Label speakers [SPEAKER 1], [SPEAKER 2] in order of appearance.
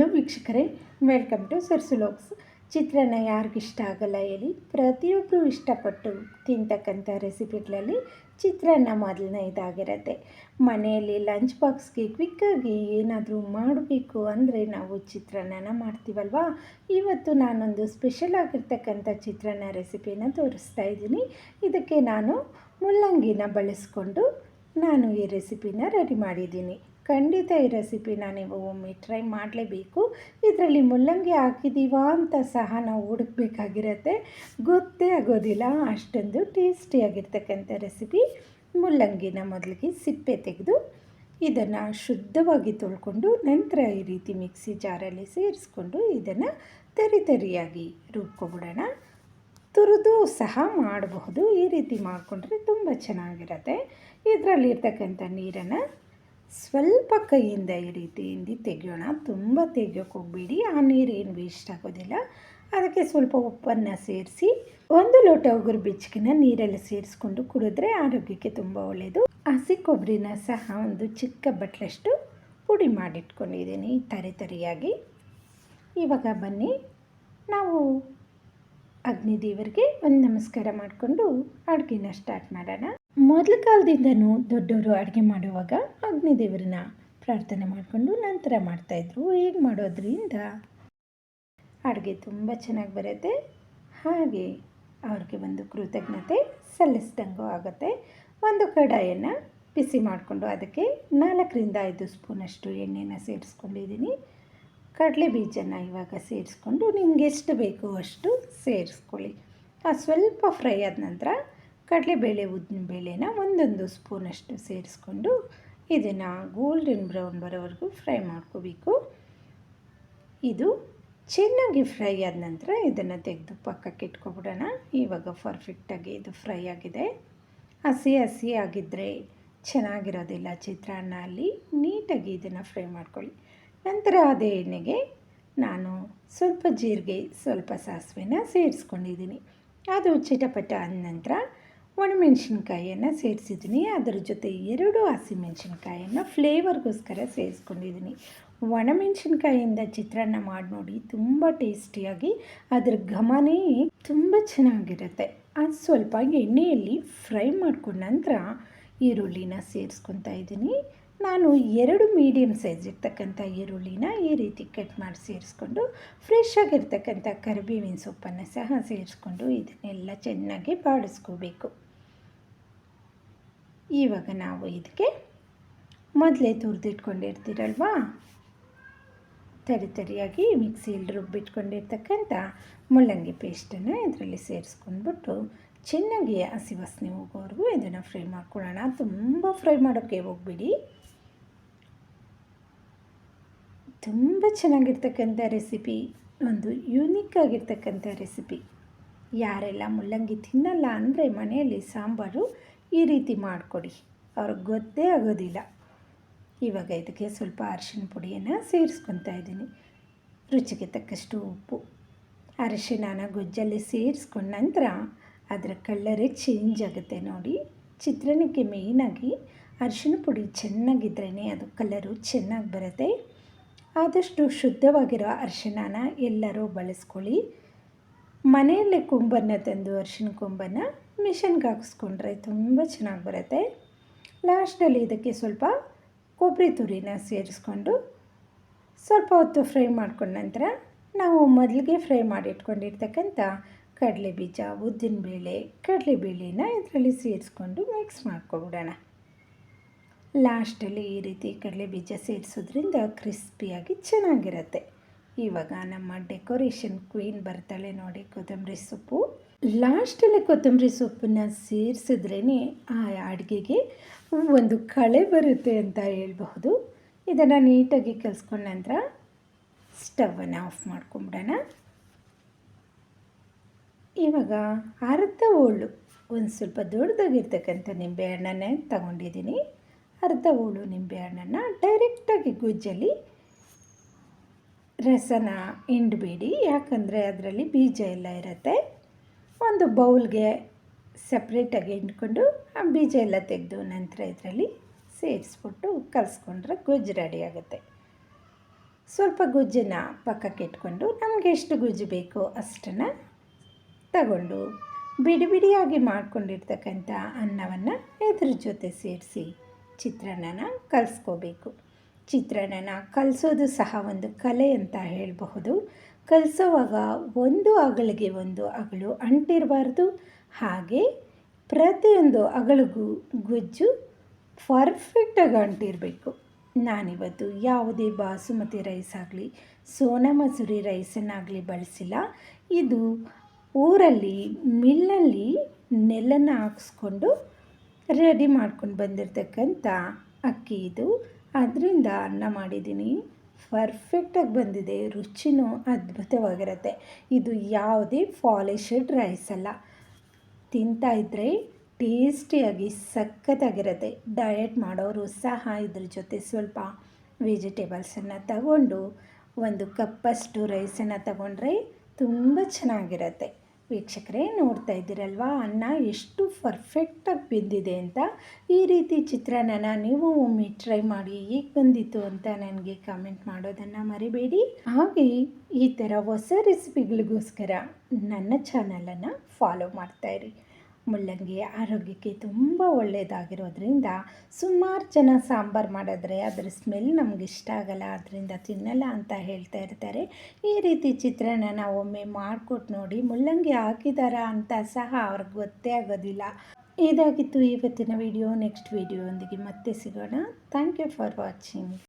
[SPEAKER 1] Hello ವೀಕ್ಷಕರೇ, welcome to ಸರ್ಸುಲೋಕ್ಸ್ ಚಿತ್ರಾನ್ನ ಯಾರಿಗಿಷ್ಟ ಆಗಲ್ಲ ಹೇಳಿ ಪ್ರತಿಯೊಬ್ಬರು ಇಷ್ಟಪಟ್ಟು ತಿಂತಕ್ಕಂಥ ರೆಸಿಪಿಗಳಲ್ಲಿ ಚಿತ್ರಾನ್ನ ಮೊದಲನೇ ಇದಾಗಿರುತ್ತೆ. ಮನೆಯಲ್ಲಿ ಲಂಚ್ ಬಾಕ್ಸ್ಗೆ ಕ್ವಿಕ್ಕಾಗಿ ಏನಾದರೂ ಮಾಡಬೇಕು ಅಂದರೆ ನಾವು ಚಿತ್ರಾನ್ನನ ಮಾಡ್ತೀವಲ್ವಾ? ಇವತ್ತು ನಾನೊಂದು ಸ್ಪೆಷಲ್ ಆಗಿರ್ತಕ್ಕಂಥ ಚಿತ್ರಾನ್ನ ರೆಸಿಪಿನ ತೋರಿಸ್ತಾ ಇದ್ದೀನಿ. ಇದಕ್ಕೆ ನಾನು ಮುಲ್ಲಂಗಿನ ಬಳಸ್ಕೊಂಡು ನಾನು ಈ ರೆಸಿಪಿನ ರೆಡಿ ಮಾಡಿದ್ದೀನಿ. ಖಂಡಿತ ಈ ರೆಸಿಪಿನ ನೀವು ಒಮ್ಮೆ ಟ್ರೈ ಮಾಡಲೇಬೇಕು. ಇದರಲ್ಲಿ ಮುಲ್ಲಂಗಿ ಹಾಕಿದ್ದೀವಾ ಅಂತ ಸಹ ನಾವು ಹುಡುಕ್ಬೇಕಾಗಿರತ್ತೆ. ಗೊತ್ತೇ ಆಗೋದಿಲ್ಲ, ಅಷ್ಟೊಂದು ಟೇಸ್ಟಿಯಾಗಿರ್ತಕ್ಕಂಥ ರೆಸಿಪಿ. ಮುಲ್ಲಂಗಿನ ಮೊದಲಿಗೆ ಸಿಪ್ಪೆ ತೆಗೆದು ಇದನ್ನು ಶುದ್ಧವಾಗಿ ತೊಳ್ಕೊಂಡು ನಂತರ ಈ ರೀತಿ ಮಿಕ್ಸಿ ಜಾರಲ್ಲಿ ಸೇರಿಸ್ಕೊಂಡು ಇದನ್ನು ತರಿ ತರಿಯಾಗಿ ರುಬ್ಕೊಬಿಡೋಣ. ತುರಿದು ಸಹ ಮಾಡಬಹುದು. ಈ ರೀತಿ ಮಾಡಿಕೊಂಡ್ರೆ ತುಂಬ ಚೆನ್ನಾಗಿರುತ್ತೆ. ಇದರಲ್ಲಿರ್ತಕ್ಕಂಥ ನೀರನ್ನು ಸ್ವಲ್ಪ ಕೈಯಿಂದ ಈ ರೀತಿ ಹಿಂಡಿ ತೆಗೆಯೋಣ. ತುಂಬ ತೆಗಿಯೋಕೆ ಹೋಗ್ಬೇಡಿ. ಆ ನೀರು ಏನು ವೇಸ್ಟ್ ಆಗೋದಿಲ್ಲ. ಅದಕ್ಕೆ ಸ್ವಲ್ಪ ಉಪ್ಪನ್ನು ಸೇರಿಸಿ ಒಂದು ಲೋಟ ಉಗುರು ಬೆಚ್ಚಗಿನ ನೀರಲ್ಲಿ ಸೇರಿಸ್ಕೊಂಡು ಕುಡಿದ್ರೆ ಆರೋಗ್ಯಕ್ಕೆ ತುಂಬ ಒಳ್ಳೆಯದು ಹಸಿ ಕೊಬ್ಬರಿನ ಸಹ ಒಂದು ಚಿಕ್ಕ ಬಟ್ಲಷ್ಟು ಪುಡಿ ಮಾಡಿಟ್ಕೊಂಡಿದ್ದೀನಿ ತರಿ ತರಿಯಾಗಿ. ಇವಾಗ ಬನ್ನಿ. ನಾವು ಅಗ್ನಿದೇವರಿಗೆ ಒಂದು ನಮಸ್ಕಾರ ಮಾಡಿಕೊಂಡು ಅಡುಗೆನ ಸ್ಟಾರ್ಟ್ ಮಾಡೋಣ. ಮೊದಲ ಕಾಲದಿಂದನೂ ದೊಡ್ಡವರು ಅಡುಗೆ ಮಾಡುವಾಗ ಅಗ್ನಿದೇವರನ್ನ ಪ್ರಾರ್ಥನೆ ಮಾಡಿಕೊಂಡು ನಂತರ ಮಾಡ್ತಾಯಿದ್ರು ಈಗ ಮಾಡೋದ್ರಿಂದ ಅಡುಗೆ ತುಂಬ ಚೆನ್ನಾಗಿ ಬರುತ್ತೆ. ಹಾಗೆ ಅವ್ರಿಗೆ ಒಂದು ಕೃತಜ್ಞತೆ ಸಲ್ಲಿಸ್ದಂಗೂ ಆಗುತ್ತೆ. ಒಂದು ಕಡಾಯನ್ನು ಬಿಸಿ ಮಾಡಿಕೊಂಡು ಅದಕ್ಕೆ ನಾಲ್ಕರಿಂದ ಐದು ಸ್ಪೂನಷ್ಟು ಎಣ್ಣೆನ ಸೇರಿಸ್ಕೊಂಡಿದ್ದೀನಿ. ಕಡಲೆ ಬೀಜನ ಇವಾಗ ಸೇರಿಸ್ಕೊಂಡು ನಿಮ್ಗೆ ಎಷ್ಟು ಬೇಕೋ ಅಷ್ಟು ಸೇರಿಸ್ಕೊಳ್ಳಿ. ಆ ಸ್ವಲ್ಪ ಫ್ರೈ ಆದ ನಂತರ ಕಡಲೆಬೇಳೆ ಉದ್ದಿನ ಬೇಳೆನ ಒಂದೊಂದು ಸ್ಪೂನಷ್ಟು ಸೇರಿಸ್ಕೊಂಡು ಇದನ್ನು ಗೋಲ್ಡನ್ ಬ್ರೌನ್ ಬರೋವರೆಗೂ ಫ್ರೈ ಮಾಡ್ಕೋಬೇಕು. ಇದು ಚೆನ್ನಾಗಿ ಫ್ರೈ ಆದ ನಂತರ ಇದನ್ನು ತೆಗೆದು ಪಕ್ಕಕ್ಕೆ ಇಟ್ಕೊಬಿಡೋಣ. ಇವಾಗ ಪರ್ಫೆಕ್ಟಾಗಿ ಇದು ಫ್ರೈ ಆಗಿದೆ. ಹಸಿ ಹಸಿ ಆಗಿದ್ದರೆ ಚೆನ್ನಾಗಿರೋದಿಲ್ಲ ಚಿತ್ರಾನ್ನ ಅಲ್ಲಿ. ನೀಟಾಗಿ ಇದನ್ನು ಫ್ರೈ ಮಾಡ್ಕೊಳ್ಳಿ. ನಂತರ ಅದೇ ಎಣ್ಣೆಗೆ ನಾನು ಸ್ವಲ್ಪ ಜೀರಿಗೆ, ಸ್ವಲ್ಪ ಸಾಸಿವೆನ ಸೇರಿಸ್ಕೊಂಡಿದ್ದೀನಿ. ಅದು ಚಿಟಪಟ ಆದ ನಂತರ ಒಣಮೆಣ್ಸಿನ್ಕಾಯಿಯನ್ನು ಸೇರಿಸಿದ್ದೀನಿ. ಅದರ ಜೊತೆ ಎರಡು ಹಸಿಮೆಣ್ಸಿನ್ಕಾಯನ್ನು ಫ್ಲೇವರ್ಗೋಸ್ಕರ ಸೇರಿಸ್ಕೊಂಡಿದ್ದೀನಿ. ಒಣಮೆಣ್ಸಿನ್ಕಾಯಿಯಿಂದ ಚಿತ್ರಾನ್ನ ಮಾಡಿ ನೋಡಿ, ತುಂಬ ಟೇಸ್ಟಿಯಾಗಿ ಅದ್ರ ಘಮನೇ ತುಂಬ ಚೆನ್ನಾಗಿರುತ್ತೆ. ಅದು ಸ್ವಲ್ಪ ಎಣ್ಣೆಯಲ್ಲಿ ಫ್ರೈ ಮಾಡ್ಕೊಂಡ ನಂತರ ಈರುಳ್ಳಿನ ಸೇರಿಸ್ಕೊತಾ ಇದ್ದೀನಿ. ನಾನು ಎರಡು ಮೀಡಿಯಮ್ ಸೈಜ್ ಇರ್ತಕ್ಕಂಥ ಈರುಳ್ಳಿನ ಈ ರೀತಿ ಕಟ್ ಮಾಡಿ ಸೇರಿಸ್ಕೊಂಡು ಫ್ರೆಶ್ ಆಗಿರ್ತಕ್ಕಂಥ ಕರಿಬೇವಿನ ಸೊಪ್ಪನ್ನು ಸಹ ಸೇರಿಸ್ಕೊಂಡು ಇದನ್ನೆಲ್ಲ ಚೆನ್ನಾಗಿ ಬಾಡಿಸ್ಕೋಬೇಕು ಇವಾಗ ನಾವು ಇದಕ್ಕೆ ಮೊದಲೇ ತುರಿದಿಟ್ಕೊಂಡಿರ್ತೀರಲ್ವಾ? ತರಿ ತರಿಯಾಗಿ ಮಿಕ್ಸಿಯಲ್ಲಿ ರುಬ್ಬಿಟ್ಕೊಂಡಿರ್ತಕ್ಕಂಥ ಮುಳ್ಳಂಗಿ ಪೇಸ್ಟನ್ನು ಇದರಲ್ಲಿ ಸೇರಿಸ್ಕೊಂಡ್ಬಿಟ್ಟು ಚೆನ್ನಾಗಿ ಹಸಿ ವಾಸನೆ ಹೋಗೋವರೆಗೂ ಇದನ್ನು ಫ್ರೈ ಮಾಡ್ಕೊಳ್ಳೋಣ. ತುಂಬ ಫ್ರೈ ಮಾಡೋಕ್ಕೆ ಹೋಗ್ಬಿಡಿ. ತುಂಬ ಚೆನ್ನಾಗಿರ್ತಕ್ಕಂಥ ರೆಸಿಪಿ, ಒಂದು ಯೂನಿಕ್ ಆಗಿರ್ತಕ್ಕಂಥ ರೆಸಿಪಿ. ಯಾರೆಲ್ಲ ಮುಲ್ಲಂಗಿ ತಿನ್ನಲ್ಲ ಅಂದರೆ ಮನೆಯಲ್ಲಿ ಸಾಂಬಾರು ಈ ರೀತಿ ಮಾಡಿಕೊಡಿ. ಅವ್ರಿಗೆ ಗೊತ್ತೇ ಆಗೋದಿಲ್ಲ. ಇವಾಗ ಇದಕ್ಕೆ ಸ್ವಲ್ಪ ಅರಿಶಿನ ಪುಡಿಯನ್ನು ಸೇರಿಸ್ಕೊತಾ ಇದ್ದೀನಿ. ರುಚಿಗೆ ತಕ್ಕಷ್ಟು ಉಪ್ಪು, ಅರಿಶಿಣನ ಗೊಜ್ಜಲ್ಲಿ ಸೇರಿಸ್ಕೊಂಡ ನಂತರ ಅದರ ಕಲ್ಲರೇ ಚೇಂಜ್ ಆಗುತ್ತೆ ನೋಡಿ. ಚಿತ್ರಾನ್ನಕ್ಕೆ ಮೇಯ್ನಾಗಿ ಅರಿಶಿನ ಪುಡಿ ಚೆನ್ನಾಗಿದ್ರೇ ಅದು ಕಲರು ಚೆನ್ನಾಗಿ ಬರುತ್ತೆ. ಆದಷ್ಟು ಶುದ್ಧವಾಗಿರೋ ಅರಿಶಿಣನ ಎಲ್ಲರೂ ಬಳಸ್ಕೊಳ್ಳಿ. ಮನೆಯಲ್ಲೇ ಕೊಂಬನ್ನು ತಂದು ಅರಿಶಿನ ಕೊಂಬನ್ನು ಮಿಷನ್ಗೆ ಹಾಕಿಸ್ಕೊಂಡ್ರೆ ತುಂಬ ಚೆನ್ನಾಗಿ ಬರುತ್ತೆ. ಲಾಸ್ಟಲ್ಲಿ ಇದಕ್ಕೆ ಸ್ವಲ್ಪ ಕೊಬ್ಬರಿ ತುರಿನ ಸೇರಿಸ್ಕೊಂಡು ಸ್ವಲ್ಪ ಹೊತ್ತು ಫ್ರೈ ಮಾಡ್ಕೊಂಡ ನಂತರ ನಾವು ಮೊದಲಿಗೆ ಫ್ರೈ ಮಾಡಿ ಇಟ್ಕೊಂಡಿರ್ತಕ್ಕಂಥ ಕಡಲೆ ಬೀಜ ಉದ್ದಿನಬೇಳೆ, ಕಡಲೆಬೇಳೆನ ಇದರಲ್ಲಿ ಸೇರಿಸ್ಕೊಂಡು ಮಿಕ್ಸ್ ಮಾಡ್ಕೊಬಿಡೋಣ. ಲಾಸ್ಟಲ್ಲಿ ಈ ರೀತಿ ಕಡಲೆ ಬೀಜ ಸೇರಿಸೋದ್ರಿಂದ ಕ್ರಿಸ್ಪಿಯಾಗಿ ಚೆನ್ನಾಗಿರುತ್ತೆ. ಇವಾಗ ನಮ್ಮ ಡೆಕೋರೇಷನ್ ಕ್ವೀನ್ ಬರ್ತಾಳೆ ನೋಡಿ ಕೊತ್ತಂಬರಿ ಸೊಪ್ಪು. ಲಾಸ್ಟಲ್ಲಿ ಕೊತ್ತಂಬರಿ ಸೊಪ್ಪನ್ನ ಸೇರಿಸಿದ್ರೇ ಆ ಅಡುಗೆಗೆ ಒಂದು ಕಳೆ ಬರುತ್ತೆ ಅಂತ ಹೇಳ್ಬಹುದು. ಇದನ್ನು ನೀಟಾಗಿ ಕಲಿಸ್ಕೊಂಡ ನಂತರ ಸ್ಟವನ್ನು ಆಫ್ ಮಾಡ್ಕೊಂಬಿಡೋಣ. ಇವಾಗ ಅರ್ಧ ಹೋಳು ಒಂದು ಸ್ವಲ್ಪ ದೊಡ್ಡದಾಗಿರ್ತಕ್ಕಂಥ ನಿಂಬೆಹಣ್ಣನ್ನೇ ತಗೊಂಡಿದ್ದೀನಿ. ಅರ್ಧ ಹೋಳು ನಿಂಬೆಹಣ್ಣನ್ನು ಡೈರೆಕ್ಟಾಗಿ ಗೊಜ್ಜಲ್ಲಿ ರಸನ ಹಿಂಡಬೇಡಿ. ಯಾಕಂದರೆ ಅದರಲ್ಲಿ ಬೀಜ ಎಲ್ಲ ಇರುತ್ತೆ. ಒಂದು ಬೌಲ್ಗೆ ಸಪ್ರೇಟಾಗಿ ಹಿಂಡ್ಕೊಂಡು ಆ ಬೀಜ ಎಲ್ಲ ತೆಗೆದು ನಂತರ ಇದರಲ್ಲಿ ಸೇರಿಸ್ಬಿಟ್ಟು ಕಲಿಸ್ಕೊಂಡ್ರೆ ಗೊಜ್ಜು ರೆಡಿ ಆಗುತ್ತೆ. ಸ್ವಲ್ಪ ಗೊಜ್ಜನ್ನು ಪಕ್ಕಕ್ಕೆ ಇಟ್ಕೊಂಡು ನಮಗೆ ಎಷ್ಟು ಗುಜ್ಜು ಬೇಕೋ ಅಷ್ಟನ್ನು ತಗೊಂಡು ಬಿಡಿ ಬಿಡಿಯಾಗಿ ಮಾಡ್ಕೊಂಡಿರ್ತಕ್ಕಂಥ ಅನ್ನವನ್ನು ಇದ್ರ ಜೊತೆ ಸೇರಿಸಿ ಚಿತ್ರಾನ್ನನ ಕಲಿಸ್ಕೋಬೇಕು. ಚಿತ್ರಾನ್ನನ ಕಲಿಸೋದು ಸಹ ಒಂದು ಕಲೆ ಅಂತ ಹೇಳಬಹುದು. ಕಲಿಸೋವಾಗ ಒಂದು ಅಗಳಿಗೆ ಒಂದು ಅಗಳು ಅಂಟಿರಬಾರ್ದು. ಹಾಗೆ ಪ್ರತಿಯೊಂದು ಅಗಳಿಗೂ ಗುಜ್ಜು ಪರ್ಫೆಕ್ಟಾಗಿ ಅಂಟಿರಬೇಕು. ನಾನಿವತ್ತು ಯಾವುದೇ ಬಾಸುಮತಿ ರೈಸ್ ಆಗಲಿ, ಸೋನಾ ಮಸೂರಿ ರೈಸನ್ನಾಗಲಿ ಬಳಸಿಲ್ಲ. ಇದು ಊರಲ್ಲಿ ಮಿಲ್ಲಲ್ಲಿ ನೆಲ್ಲನ್ನು ಹಾಕ್ಸ್ಕೊಂಡು ರೆಡಿ ಮಾಡ್ಕೊಂಡು ಬಂದಿರತಕ್ಕಂಥ ಅಕ್ಕಿ ಇದು. ಅದರಿಂದ ಅನ್ನ ಮಾಡಿದ್ದೀನಿ. ಪರ್ಫೆಕ್ಟಾಗಿ ಬಂದಿದೆ. ರುಚಿನೂ ಅದ್ಭುತವಾಗಿರುತ್ತೆ. ಇದು ಯಾವುದೇ ಪಾಲಿಶಡ್ ರೈಸ್ ಅಲ್ಲ. ತಿಂತಾ ಇದ್ದರೆ ಟೇಸ್ಟಿಯಾಗಿ ಸಖತ್ತಾಗಿರುತ್ತೆ. ಡಯಟ್ ಮಾಡೋರು ಸಹ ಇದ್ರ ಜೊತೆ ಸ್ವಲ್ಪ ವೆಜಿಟೇಬಲ್ಸನ್ನು ತಗೊಂಡು ಒಂದು ಕಪ್ಪಷ್ಟು ರೈಸನ್ನು ತಗೊಂಡ್ರೆ ತುಂಬ ಚೆನ್ನಾಗಿರುತ್ತೆ. ವೀಕ್ಷಕರೇ, ನೋಡ್ತಾ ಇದ್ದೀರಲ್ವಾ? ಅನ್ನ ಎಷ್ಟು ಪರ್ಫೆಕ್ಟಾಗಿ ಬಿದ್ದಿದೆ ಅಂತ? ಈ ರೀತಿ ಚಿತ್ರಾನ್ನನ ನೀವು ಒಮ್ಮೆ ಟ್ರೈ ಮಾಡಿ ಹೇಗೆ ಬಂದಿತ್ತು ಅಂತ ನನಗೆ ಕಾಮೆಂಟ್ ಮಾಡೋದನ್ನು ಮರಿಬೇಡಿ. ಹಾಗೆ ಈ ಥರ ಹೊಸ ರೆಸಿಪಿಗಳಿಗೋಸ್ಕರ ನನ್ನ ಚಾನಲನ್ನು ಫಾಲೋ ಮಾಡ್ತಾಯಿರಿ ಮುಳ್ಳಂಗಿ ಆರೋಗ್ಯಕ್ಕೆ ತುಂಬ ಒಳ್ಳೆಯದಾಗಿರೋದ್ರಿಂದ ಸುಮಾರು ಜನ ಸಾಂಬಾರು ಮಾಡಿದ್ರೆ ಅದರ ಸ್ಮೆಲ್ ನಮ್ಗೆ ಇಷ್ಟ ಆಗಲ್ಲ, ಅದರಿಂದ ತಿನ್ನಲ್ಲ ಅಂತ ಹೇಳ್ತಾ ಇರ್ತಾರೆ. ಈ ರೀತಿ ಚಿತ್ರಾನ್ನ ನಾವು ಒಮ್ಮೆ ಮಾಡಿಕೊಟ್ಟು ನೋಡಿ ಮುಳ್ಳಂಗಿ ಹಾಕಿದಾರಾ ಅಂತ ಸಹ ಅವ್ರಿಗೆ ಗೊತ್ತೇ ಆಗೋದಿಲ್ಲ. ಇದಾಗಿತ್ತು ಇವತ್ತಿನ ವಿಡಿಯೋ ನೆಕ್ಸ್ಟ್ ವಿಡಿಯೋ ಒಂದಿಗೆ ಮತ್ತೆ ಸಿಗೋಣ. Thank you for watching